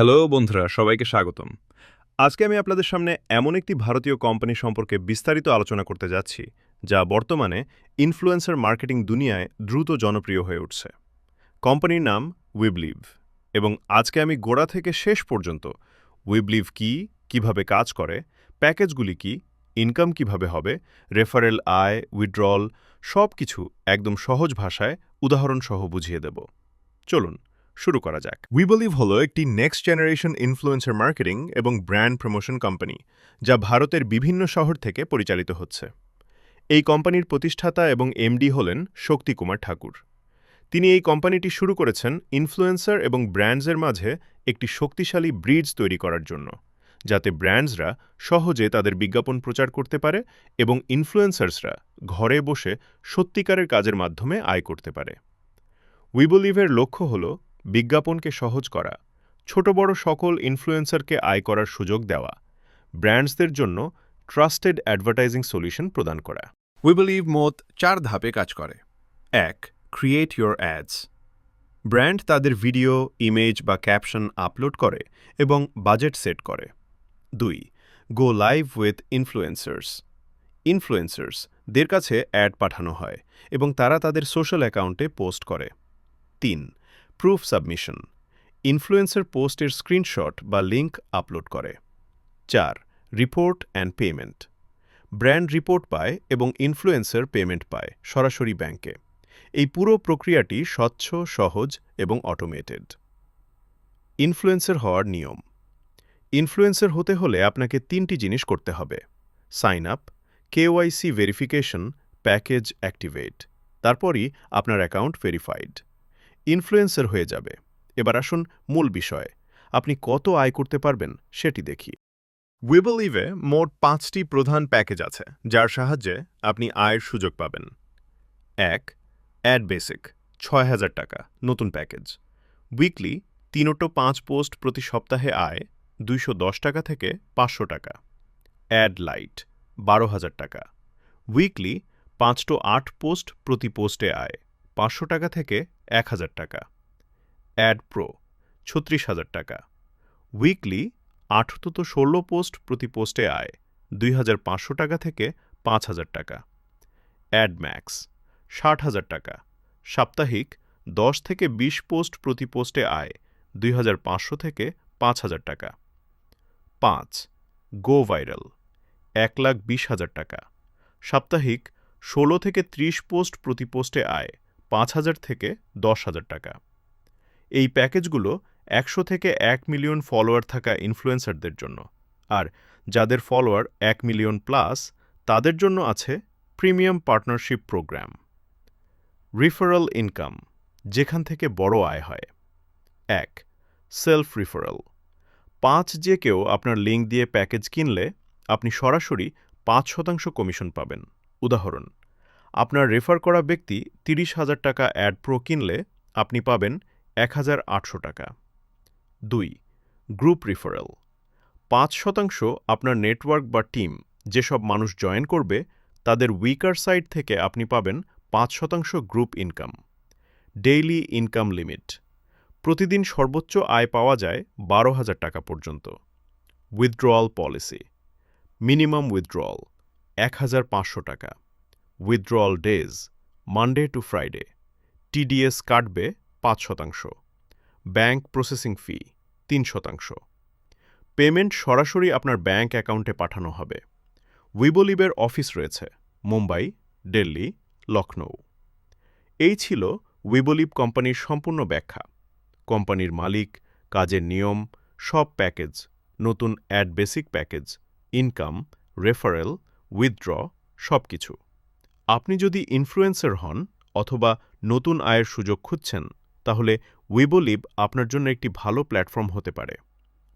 Hello বন্ধুরা, সবাইকে স্বাগতম। আজকে আমি আপনাদের সামনে এমন একটি ভারতীয় কোম্পানি সম্পর্কে বিস্তারিত আলোচনা করতে যাচ্ছি, যা বর্তমানে ইনফ্লুয়েন্সার মার্কেটিং দুনিয়ায় দ্রুত জনপ্রিয় হয়ে উঠছে। কোম্পানির নাম উইবলিভ এবং আজকে আমি গোড়া থেকে শেষ পর্যন্ত উইবলিভ কি, কীভাবে কাজ করে, প্যাকেজগুলি কি ইনকাম কীভাবে হবে রেফারেল আয় উইথড্রল সব কিছু একদম সহজ ভাষায় উদাহরণসহ বুঝিয়ে দেব। চলুন শুরু করা যাক। উইবলিভ হলো একটি নেক্সট জেনারেশন ইনফ্লুয়েন্সার মার্কেটিং এবং ব্র্যান্ড প্রমোশন কোম্পানি যা ভারতের বিভিন্ন শহর থেকে পরিচালিত হচ্ছে। এই কোম্পানির প্রতিষ্ঠাতা এবং এমডি হলেন শক্তি কুমার ঠাকুর। তিনি এই কোম্পানিটি শুরু করেছেন ইনফ্লুয়েন্সার এবং ব্র্যান্ডসের মাঝে একটি শক্তিশালী ব্রিজ তৈরি করার জন্য, যাতে ব্র্যান্ডসরা সহজে তাদের বিজ্ঞাপন প্রচার করতে পারে এবং ইনফ্লুয়েন্সার্সরা ঘরে বসে সত্যিকারের কাজের মাধ্যমে আয় করতে পারে। উইবলিভের লক্ষ্য হল বিজ্ঞাপনকে সহজ করা, ছোট বড় সকল ইনফ্লুয়েন্সারকে আয় করার সুযোগ দেওয়া ব্র্যান্ডসদের জন্য ট্রাস্টেড অ্যাডভার্টাইজিং সলিউশন প্রদান করা। উইবলিভ মোট চার ধাপে কাজ করে। এক ক্রিয়েট ইয়োর অ্যাডস ব্র্যান্ড তাদের ভিডিও ইমেজ বা ক্যাপশন আপলোড করে এবং বাজেট সেট করে। দুই go live with influencers influencers দের কাছে অ্যাড পাঠানো হয় এবং তারা তাদের সোশ্যাল অ্যাকাউন্টে পোস্ট করে। তিন প্রুফ সাবমিশন ইনফ্লুয়েন্সার পোস্টের স্ক্রিনশট বা লিঙ্ক আপলোড করে। চার report and payment brand report পায় এবং ইনফ্লুয়েন্সার পেমেন্ট পায় সরাসরি ব্যাংকে এই পুরো প্রক্রিয়াটি স্বচ্ছ, সহজ এবং অটোমেটেড ইনফ্লুয়েন্সার হওয়ার নিয়ম। ইনফ্লুয়েন্সার হতে হলে আপনাকে তিনটি জিনিস করতে হবে। Sign up KYC verification package activate তারপরই আপনার অ্যাকাউন্ট ভেরিফাইড ইনফ্লুয়েন্সার হয়ে যাবে। এবার আসুন মূল বিষয়। আপনি কত আয় করতে পারবেন সেটি দেখি। উইবল উইবলিভে মোট পাঁচটি প্রধান প্যাকেজ আছে, যার সাহায্যে আপনি আয়ের সুযোগ পাবেন। এক অ্যাড বেসিক ছয় হাজার টাকা, নতুন প্যাকেজ উইকলি তিনোটো পাঁচ পোস্ট প্রতি সপ্তাহে আয় দুইশো দশ টাকা থেকে পাঁচশো টাকা। অ্যাড লাইট বারো হাজার টাকা। উইকলি পাঁচটো আট পোস্ট প্রতি পোস্টে আয় পাঁচশো টাকা থেকে এক হাজার টাকা। অ্যাড প্রো ছত্রিশ হাজার টাকা। উইকলি আঠেরোত ষোলো পোস্ট প্রতি পোস্টে আয়, দুই হাজার পাঁচশো টাকা থেকে পাঁচ হাজার টাকা। অ্যাড ম্যাক্স ষাট হাজার টাকা। সাপ্তাহিক দশ থেকে বিশ পোস্ট প্রতি পোস্টে আয়, দুই হাজার পাঁচশো থেকে পাঁচ হাজার টাকা। পাঁচ গো ভাইরাল এক লাখ বিশ হাজার টাকা। সাপ্তাহিক ষোলো থেকে ত্রিশ পোস্ট প্রতি পোস্টে আয় পাঁচ হাজার থেকে দশ হাজার টাকা। এই প্যাকেজগুলো একশো থেকে এক মিলিয়ন ফলোয়ার থাকা ইনফ্লুয়েন্সারদের জন্য। আর যাদের ফলোয়ার এক মিলিয়ন প্লাস, তাদের জন্য আছে premium partnership programme. Referral income, যেখান থেকে বড় আয় হয়। এক সেলফ রিফারাল পাঁচ যে কেউ আপনার লিঙ্ক দিয়ে প্যাকেজ কিনলে, আপনি সরাসরি পাঁচ শতাংশ কমিশন পাবেন। উদাহরণ আপনার রেফার করা ব্যক্তি তিরিশ হাজার টাকা অ্যাড প্রো কিনলে আপনি পাবেন এক হাজার আটশো টাকা। দুই গ্রুপ রিফারেল পাঁচ শতাংশ আপনার নেটওয়ার্ক বা টিম যেসব মানুষ জয়েন করবে, তাদের উইকার সাইড থেকে আপনি পাবেন পাঁচ শতাংশ group income daily income limit প্রতিদিন সর্বোচ্চ আয় পাওয়া যায় বারো হাজার টাকা পর্যন্ত। উইথড্রয়াল পলিসি মিনিমাম উইথড্রয়াল এক হাজার পাঁচশো টাকা। Withdrawal days Monday to Friday TDS কাটবে পাঁচ শতাংশ। ব্যাংক প্রসেসিং ফি তিন শতাংশ। পেমেন্ট সরাসরি আপনার ব্যাংক অ্যাকাউন্টে পাঠানো হবে। উইবলিবের অফিস রয়েছে, মুম্বাই, দিল্লি লখনৌ এই ছিল উইবলিব কোম্পানির সম্পূর্ণ ব্যাখ্যা। কোম্পানির মালিক, কাজের নিয়ম, সব প্যাকেজ, নতুন add basic package, income, referral, withdraw সব কিছু আপনি যদি ইনফ্লুয়েন্সার হন অথবা নতুন আয়ের সুযোগ খুঁজছেন, তাহলে উইবলিব আপনার জন্য একটি ভালো প্ল্যাটফর্ম হতে পারে।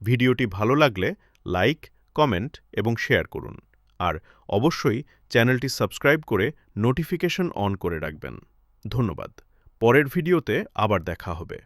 ভিডিওটি ভালো লাগলে লাইক কমেন্ট এবং শেয়ার করুন। আর অবশ্যই চ্যানেলটি সাবস্ক্রাইব করে নোটিফিকেশন অন করে রাখবেন। ধন্যবাদ। পরের ভিডিওতে আবার দেখা হবে।